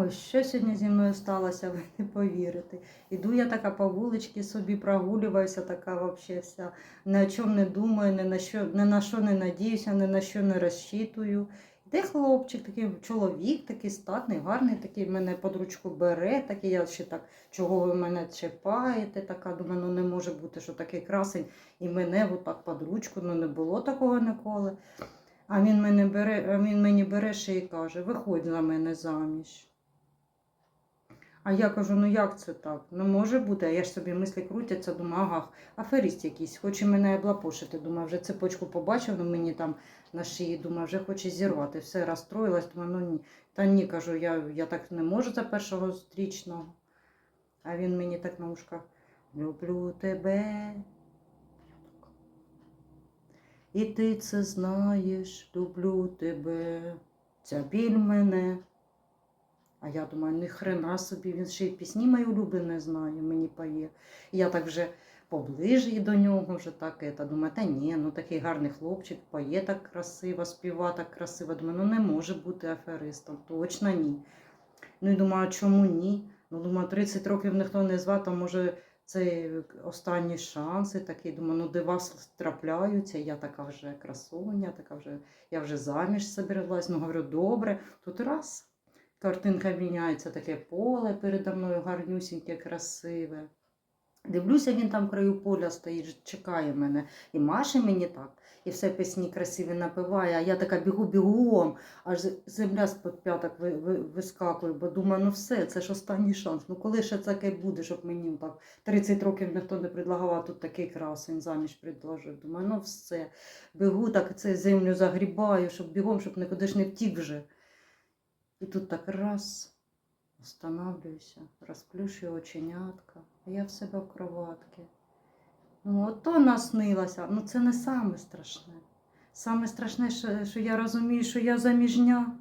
Ой, що сьогодні зі мною сталося, ви не повірите. Іду я така по вуличці собі прогулюваюся, така вообще вся. Ні о чому не думаю, ні на що, ні на що не надіюся, ні на що не розчитую. Де хлопчик, такий чоловік, такий статний, гарний, такий мене під ручку бере, такий я ще так, чого ви мене чіпаєте, така, думаю, ну не може бути, що такий красень і мене отак під ручку, ну не було такого ніколи. А він мене бере, а він мені бере ще і каже, виходь за мене заміж. А я кажу, ну як це так? Не може бути. А я ж собі мислі крутяться, думаю, ага, аферіст якийсь, хоче мене облапошити. Думаю, вже цепочку побачив, ну мені там на шиї, думаю, вже хоче зірвати. Все розстроїлась, думаю, ну ні. Та ні, кажу, я, я так не можу за першого зустрічного. А він мені так на ушко, люблю тебе. І ти це знаєш, люблю тебе. Ця біль мене. А я думаю, ні хрена собі, він ще й пісні мої улюблені знає, мені поє. І я так вже поближі до нього, вже так, это, думаю, та ні, ну такий гарний хлопчик, поє так красиво, співа так красиво. Думаю, ну не може бути аферистом, точно ні. Ну і думаю, чому ні? Ну, думаю, 30 років ніхто не звав, то може це останні шанси такий. Думаю, ну дива трапляються, я така вже красуня, така вже, я вже заміж собиралась. Ну, говорю, добре, тут раз. Картинка міняється, таке поле передо мною гарнюсіньке, красиве. Дивлюся, він там в краю поля стоїть, чекає мене. І Маші мені так, і все пісні красиві напиває, а я така бігу бігом, аж земля з-під п'яток ви- ви- вискакує, бо думаю, ну все, це ж останній шанс. Ну коли ще таке буде, щоб мені так 30 років ніхто не предлагав, а тут такий красень заміж предложив. Думаю, ну все. Бігу, так це землю загрібаю, щоб бігом, щоб нікуди ж не втік вже. І тут так раз, останавливаюся, розплющую оченятка, а я в себе в кроватці. Ну, ото наснилася. Ну це не саме страшне. Саме страшне, що, я розумію, що я заміжня.